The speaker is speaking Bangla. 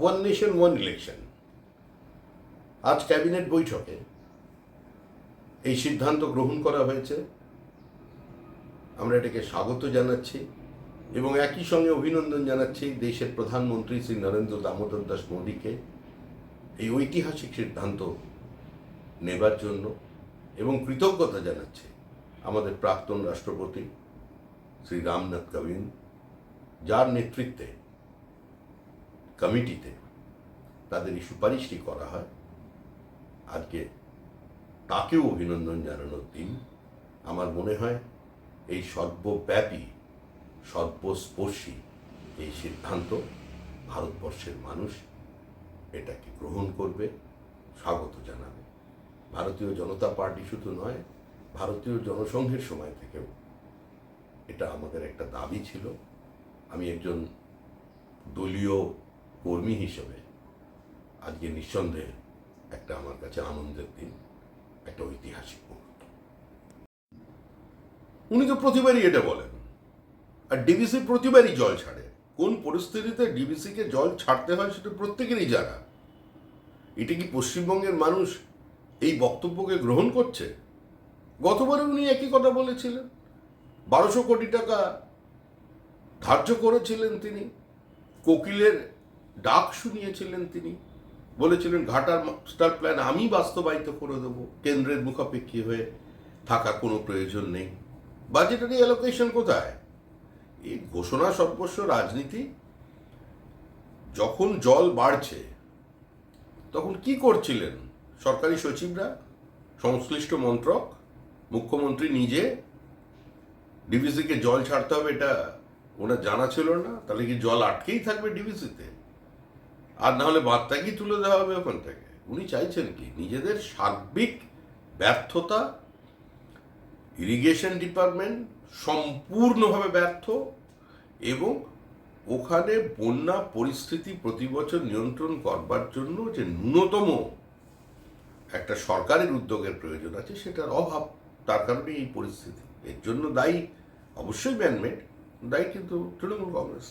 ওয়ান নেশন ওয়ান ইলেকশন আজ ক্যাবিনেট বৈঠকে এই সিদ্ধান্ত গ্রহণ করা হয়েছে। আমরা এটাকে স্বাগত জানাচ্ছি এবং একই সঙ্গে অভিনন্দন জানাচ্ছি দেশের প্রধানমন্ত্রী শ্রী নরেন্দ্র দামোদর দাস মোদীকে এই ঐতিহাসিক সিদ্ধান্ত নেবার জন্য এবং কৃতজ্ঞতা জানাচ্ছি আমাদের প্রাক্তন রাষ্ট্রপতি শ্রী রামনাথ কোবিন্দ, যার নেতৃত্বে কমিটিতে তাদের এই সুপারিশটি করা হয়। আজকে তাকেও অভিনন্দন জানানোর দিন আমার মনে হয় এই সর্বব্যাপী, সর্বস্পর্শী এই সিদ্ধান্ত ভারতবর্ষের মানুষ এটাকে গ্রহণ করবে, স্বাগত জানাবে। ভারতীয় জনতা পার্টি শুধু নয়, ভারতীয় জনসংঘের সময় থেকেও এটা আমাদের একটা দাবি ছিল। আমি একজন দলীয় কর্মী হিসেবে আজকে নিঃসন্দেহে একটা আমার কাছে আনন্দের দিন, একটা ঐতিহাসিক মুহূর্ত। উনি তো প্রতিবারই এটা বলেন, আর ডিবিসি প্রতিবারই জল ছাড়ে। কোন পরিস্থিতিতে ডিবিসিকে জল ছাড়তে হয় সেটা প্রত্যেকেরই জানা। এটা কি পশ্চিমবঙ্গের মানুষ এই বক্তব্যকে গ্রহণ করছে? গতবারে উনি একই কথা বলেছিলেন। বারোশো কোটি টাকা ধার্য করেছিলেন তিনি, কোকিলের ডাক শুনিয়েছিলেন তিনি। বলেছিলেন, ঘাটার মাস্টার প্ল্যান আমি বাস্তবায়িত করে দেব। কেন্দ্রের মুখাপেক্ষী হয়ে থাকার কোনো প্রয়োজন নেই। বাজেটারি অ্যালোকেশন কোথায়? এই ঘোষণা সর্বস্ব রাজনীতি। যখন জল বাড়ছে, তখন কি করছিলেন? সরকারি সচিবরা? সংশ্লিষ্ট মন্ত্রক? মুখ্যমন্ত্রী নিজে? ডিভিসিকে জল ছাড়তে হবে এটা ওনার জানা ছিল না। তাহলে কি জল আটকেই থাকবে ডিবিসিতে আর না হলে বার্তাকেই তুলে দেওয়া হবে ওখান থেকে উনি চাইছেন কি? নিজেদের সার্বিক ব্যর্থতা ইরিগেশন ডিপার্টমেন্ট সম্পূর্ণভাবে ব্যর্থ এবং ওখানে বন্যা পরিস্থিতি প্রতি বছর নিয়ন্ত্রণ করবার জন্য যে ন্যূনতম একটা সরকারের উদ্যোগের প্রয়োজন আছে, সেটার অভাব, তার কারণে এই পরিস্থিতি। এর জন্য দায়ী, অবশ্যই ম্যানমেড দায়ী কিন্তু তৃণমূল কংগ্রেস।